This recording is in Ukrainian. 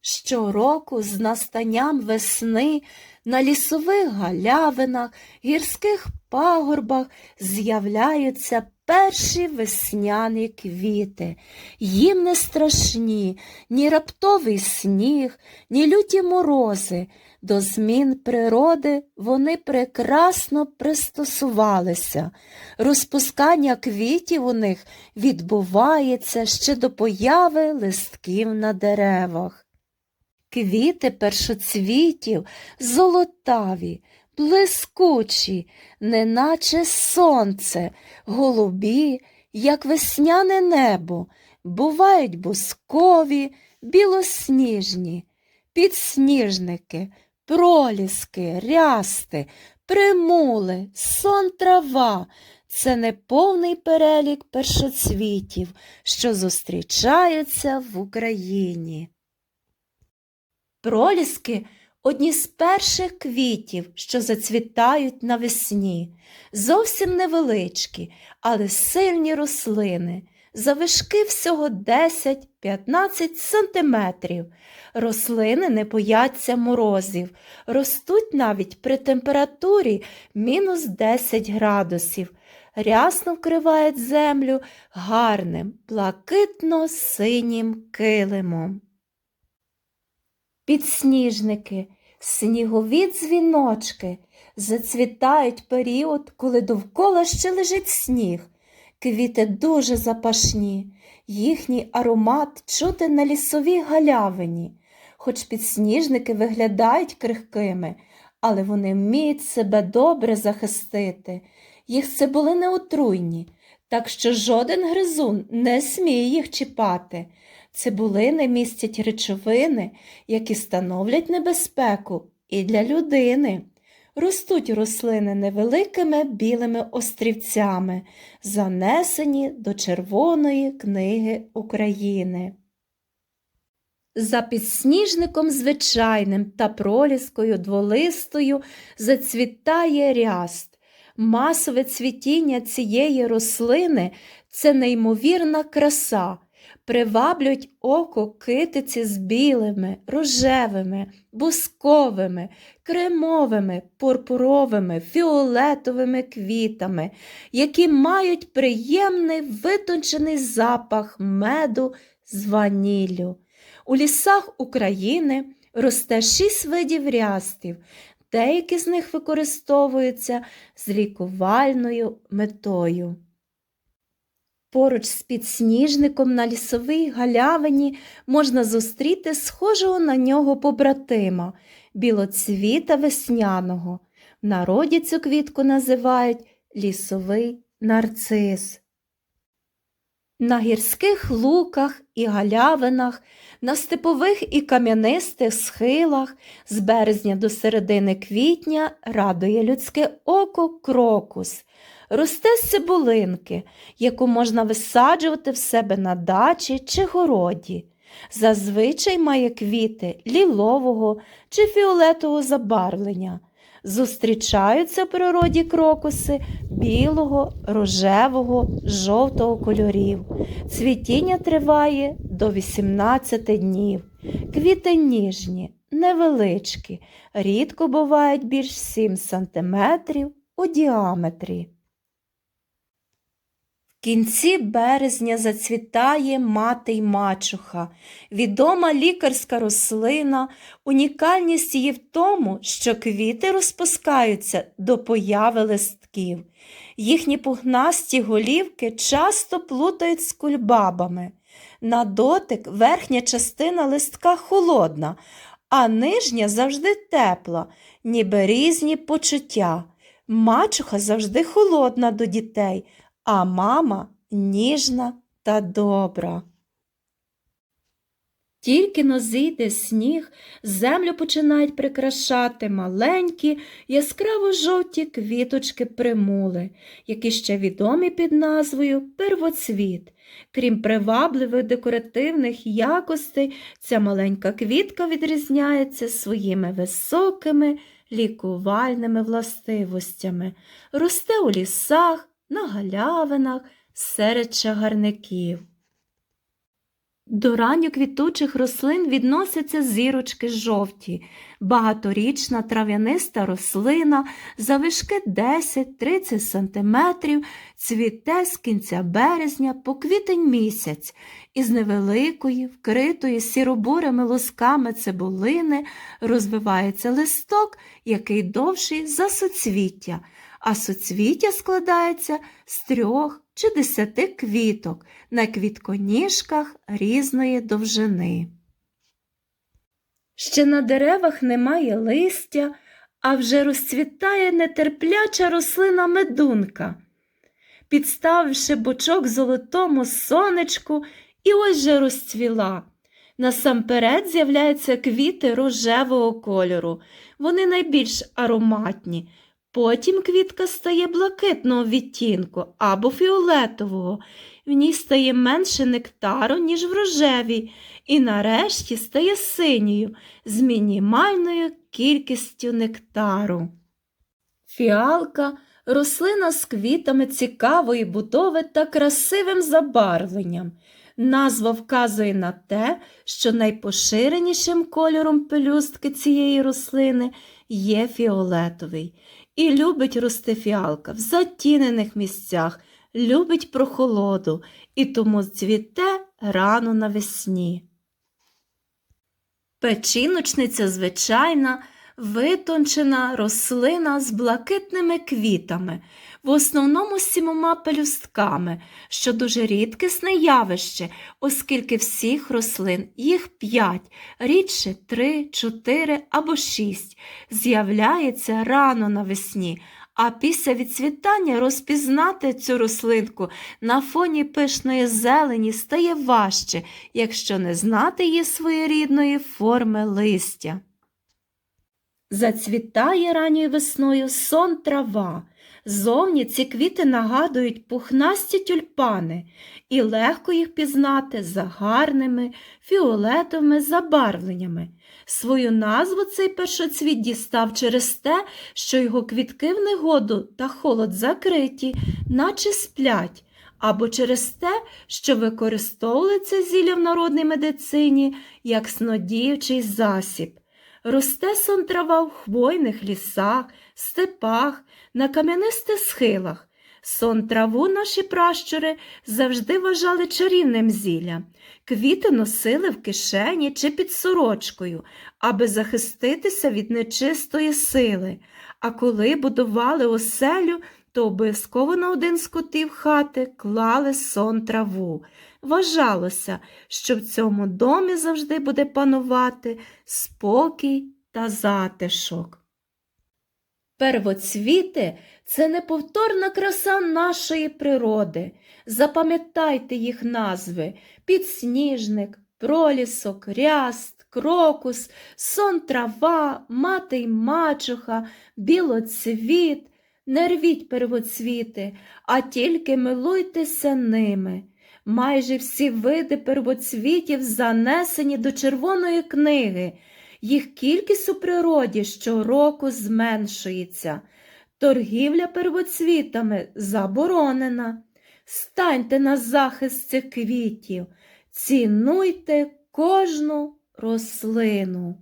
Щороку з настанням весни на лісових галявинах, гірських пагорбах з'являються перші весняні квіти. Їм не страшні ні раптовий сніг, ні люті морози. До змін природи вони прекрасно пристосувалися. Розпускання квітів у них відбувається ще до появи листків на деревах. Квіти першоцвітів золотаві, блискучі, неначе сонце, голубі, як весняне небо, бувають бускові, білосніжні, підсніжники, проліски, рясти, примули, сон трава. Це неповний перелік першоцвітів, що зустрічаються в Україні. Проліски одні з перших квітів, що зацвітають навесні, зовсім невеличкі, але сильні рослини, завишки всього 10-15 сантиметрів. Рослини не бояться морозів, ростуть навіть при температурі мінус 10 градусів, рясно вкривають землю гарним, блакитно-синім килимом. Підсніжники, снігові дзвіночки зацвітають період, коли довкола ще лежить сніг. Квіти дуже запашні, їхній аромат чути на лісовій галявині. Хоч підсніжники виглядають крихкими, але вони вміють себе добре захистити. Їх цибулини отруйні, так що жоден гризун не сміє їх чіпати. Цибулини містять речовини, які становлять небезпеку і для людини. Ростуть рослини невеликими білими острівцями, занесені до Червоної книги України. За підсніжником звичайним та проліскою дволистою зацвітає ряст. Масове цвітіння цієї рослини це неймовірна краса приваблюють око китиці з білими, рожевими, бусковими, кремовими, пурпуровими, фіолетовими квітами, які мають приємний витончений запах меду з ваніллю. У лісах України росте шість видів рястів. Деякі з них використовуються з лікувальною метою. Поруч з підсніжником на лісовій галявині можна зустріти схожого на нього побратима білоцвіта весняного. В народі цю квітку називають лісовий нарцис. На гірських луках і галявинах, на степових і кам'янистих схилах з березня до середини квітня радує людське око крокус росте з цибулинки, яку можна висаджувати в себе на дачі чи городі. Зазвичай має квіти лілового чи фіолетового забарвлення. Зустрічаються в природі крокуси білого, рожевого, жовтого кольорів. Цвітіння триває до 18 днів. Квіти ніжні, невеличкі, рідко бувають більш 7 см у діаметрі. Кінці березня зацвітає мати й мачуха, відома лікарська рослина, унікальність її в тому, що квіти розпускаються до появи листків. Їхні пухнасті голівки часто плутають з кульбабами. На дотик верхня частина листка холодна, а нижня завжди тепла, ніби різні почуття. Мачуха завжди холодна до дітей а мама ніжна та добра. Тільки но зійде сніг, землю починають прикрашати маленькі, яскраво жовті квіточки примули, які ще відомі під назвою первоцвіт. Крім привабливих декоративних якостей, ця маленька квітка відрізняється своїми високими лікувальними властивостями, росте у лісах, на галявинах, серед чагарників. До ранньоквітучих рослин відносяться зірочки жовті, багаторічна трав'яниста рослина завишки 10-30 см, цвіте з кінця березня по квітень місяць, із невеликої, вкритої сіробурими лусками цибулини розвивається листок, який довший за суцвіття, а суцвіття складається з трьох чи десяти квіток на квітконіжках різної довжини. Ще на деревах немає листя, а вже розцвітає нетерпляча рослина медунка. Підставивши бочок золотому сонечку, і ось же розцвіла. Насамперед з'являються квіти рожевого кольору. Вони найбільш ароматні. Потім квітка стає блакитного відтінку або фіолетового. В ній стає менше нектару, ніж в рожевій, і нарешті стає синьою з мінімальною кількістю нектару. Фіалка рослина з квітами цікавої будови та красивим забарвленням. Назва вказує на те, що найпоширенішим кольором пелюстки цієї рослини є фіолетовий. І любить рости фіалка в затінених місцях, любить прохолоду і тому цвіте рано навесні. Печіночниця звичайна, витончена рослина з блакитними квітами, в основному з сімома пелюстками, що дуже рідкісне явище, оскільки всіх рослин, їх п'ять, рідше три, чотири або шість, з'являється рано навесні, а після відцвітання розпізнати цю рослинку на фоні пишної зелені стає важче, якщо не знати її своєрідної форми листя. Зацвітає ранньою весною сон трава. Зовні ці квіти нагадують пухнасті тюльпани, і легко їх пізнати за гарними фіолетовими забарвленнями. Свою назву цей першоцвіт дістав через те, що його квітки в негоду та холод закриті, наче сплять, або через те, що використовували це зілля в народній медицині як снодіючий засіб. Росте сон трава в хвойних лісах, степах, на кам'янистих схилах. Сон траву наші пращури завжди вважали чарівним зіллям. Квіти носили в кишені чи під сорочкою, аби захиститися від нечистої сили. А коли будували оселю, то обов'язково на один з кутів хати клали сон траву. Вважалося, що в цьому домі завжди буде панувати спокій та затишок. Первоцвіти це неповторна краса нашої природи. Запам'ятайте їх назви підсніжник, пролісок, ряст, крокус, сон трава, мати й мачуха, білоцвіт. Не рвіть первоцвіти, а тільки милуйтеся ними. Майже всі види первоцвітів занесені до Червоної книги. Їх кількість у природі щороку зменшується. Торгівля первоцвітами заборонена. Станьте на захист цих квітів, цінуйте кожну рослину.